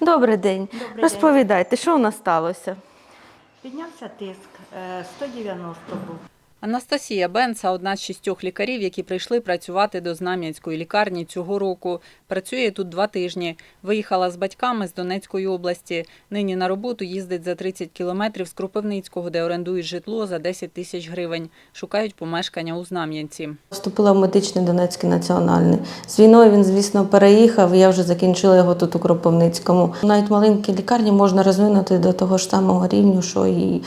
Добрий день. Добрий Розповідайте, що у нас сталося? Піднявся тиск, е, 190 був. Анастасія Бенца одна з шістьох лікарів, які прийшли працювати до Знам'янської лікарні цього року. Працює тут два тижні. Виїхала з батьками з Донецької області. Нині на роботу їздить за 30 кілометрів з Кропивницького, де орендують житло за 10 тисяч гривень. Шукають помешкання у Знам'янці. Вступила в медичний Донецький національний. З війною він, звісно, переїхав. Я вже закінчила його тут у Кропивницькому. Навіть маленькі лікарні можна розвинути до того ж самого рівню, що і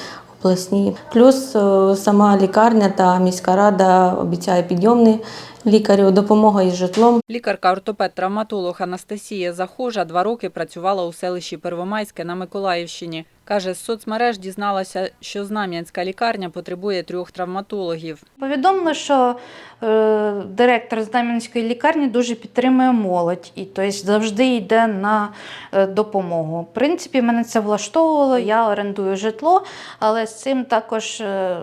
обласні. Плюс е, сама лікарня та міська рада обіцяє підйомний лікарю, допомога із житлом. Лікарка-ортопед-травматолог Анастасія Захожа два роки працювала у селищі Первомайське на Миколаївщині. Каже, з соцмереж дізналася, що Знам'янська лікарня потребує трьох травматологів. Повідомили, що е, директор Знам'янської лікарні дуже підтримує молодь і тобто, завжди йде на е, допомогу. В принципі, мене це влаштовувало. Я орендую житло, але з цим також е,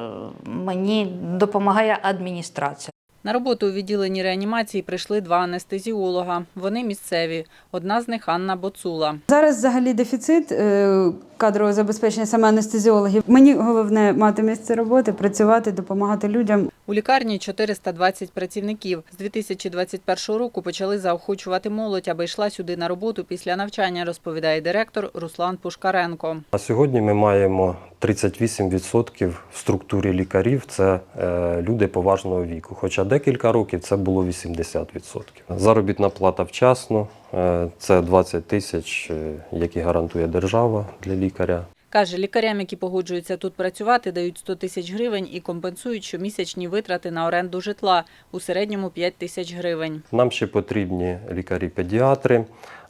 мені допомагає адміністрація. На роботу у відділенні реанімації прийшли два анестезіолога. Вони місцеві. Одна з них Анна Боцула. Зараз взагалі дефіцит е, кадрового забезпечення саме анестезіологів. Мені головне мати місце роботи, працювати, допомагати людям. У лікарні 420 працівників. З 2021 року почали заохочувати молодь, аби йшла сюди на роботу після навчання, розповідає директор Руслан Пушкаренко. На сьогодні ми маємо 38% в структурі лікарів це е, люди поважного віку. Хоча декілька років це було 80%. Заробітна плата вчасно е, це 20 тисяч, е, які гарантує держава для лікаря. Каже, лікарям, які погоджуються тут працювати, дають 100 тисяч гривень і компенсують щомісячні витрати на оренду житла у середньому 5 тисяч гривень. Нам ще потрібні лікарі-педіатри,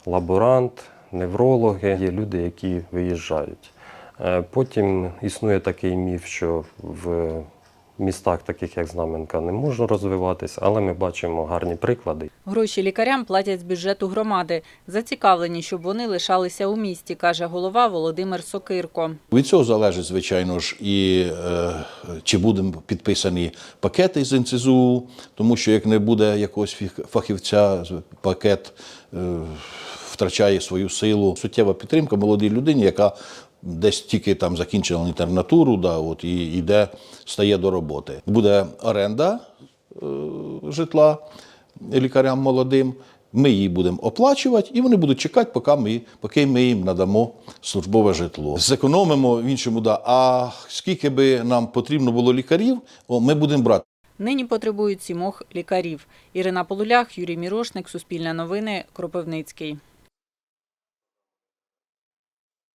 лаборант, неврологи. Є люди, які виїжджають. Е, Потім існує такий міф, що в містах, таких як Знаменка, не можна розвиватися, але ми бачимо гарні приклади. Гроші лікарям платять з бюджету громади. Зацікавлені, щоб вони лишалися у місті, каже голова Володимир Сокирко. Від цього залежить, звичайно ж, і е, чи будуть підписані пакети з НЦЗУ, тому що як не буде якогось фахівця, пакет е, втрачає свою силу. Суттєва підтримка молодій людині, яка десь тільки там закінчила інтернатуру, да, от, і йде, стає до роботи. Буде оренда е, житла лікарям молодим. Ми її будемо оплачувати, і вони будуть чекати, поки ми, поки ми їм надамо службове житло. Зекономимо в іншому, да. А скільки би нам потрібно було лікарів, ми будемо брати. Нині потребують сімох лікарів. Ірина Полулях, Юрій Мірошник, Суспільне новини, Кропивницький.